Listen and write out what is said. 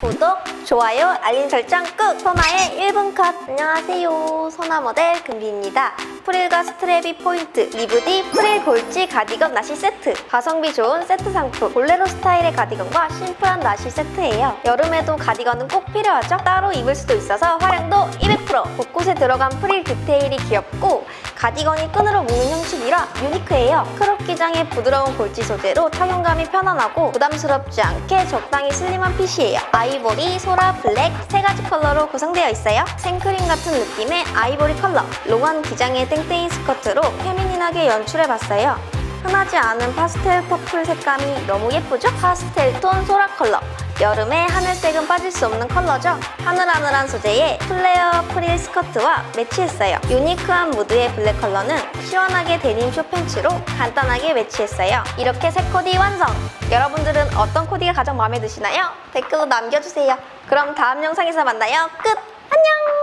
구독, 좋아요, 알림 설정 꾹! 소나의 1분 컷! 안녕하세요. 소나 모델 금비입니다. 프릴과 스트랩이 포인트, 리브디 프릴 골지 가디건 나시 세트. 가성비 좋은 세트 상품. 볼레로 스타일의 가디건과 심플한 나시 세트예요. 여름에도 가디건은 꼭 필요하죠? 따로 입을 수도 있어서 활용도 200%! 곳곳에 들어간 프릴 디테일이 귀엽고 가디건이 끈으로 묶는 형식이라 유니크해요. 크롭 기장의 부드러운 골지 소재로 착용감이 편안하고 부담스럽지 않게 적당히 슬림한 핏이에요. 아이보리, 소라, 블랙 세 가지 컬러로 구성되어 있어요. 생크림 같은 느낌의 아이보리 컬러, 롱한 기장의 땡땡이 스커트로 페미닌하게 연출해봤어요. 흔하지 않은 파스텔 퍼플 색감이 너무 예쁘죠? 파스텔 톤 소라 컬러. 여름에 하늘색은 빠질 수 없는 컬러죠. 하늘하늘한 소재의 플레어 프릴 스커트와 매치했어요. 유니크한 무드의 블랙 컬러는 시원하게 데님 쇼팬츠로 간단하게 매치했어요. 이렇게 새 코디 완성! 여러분들은 어떤 코디가 가장 마음에 드시나요? 댓글로 남겨주세요. 그럼 다음 영상에서 만나요. 끝! 안녕!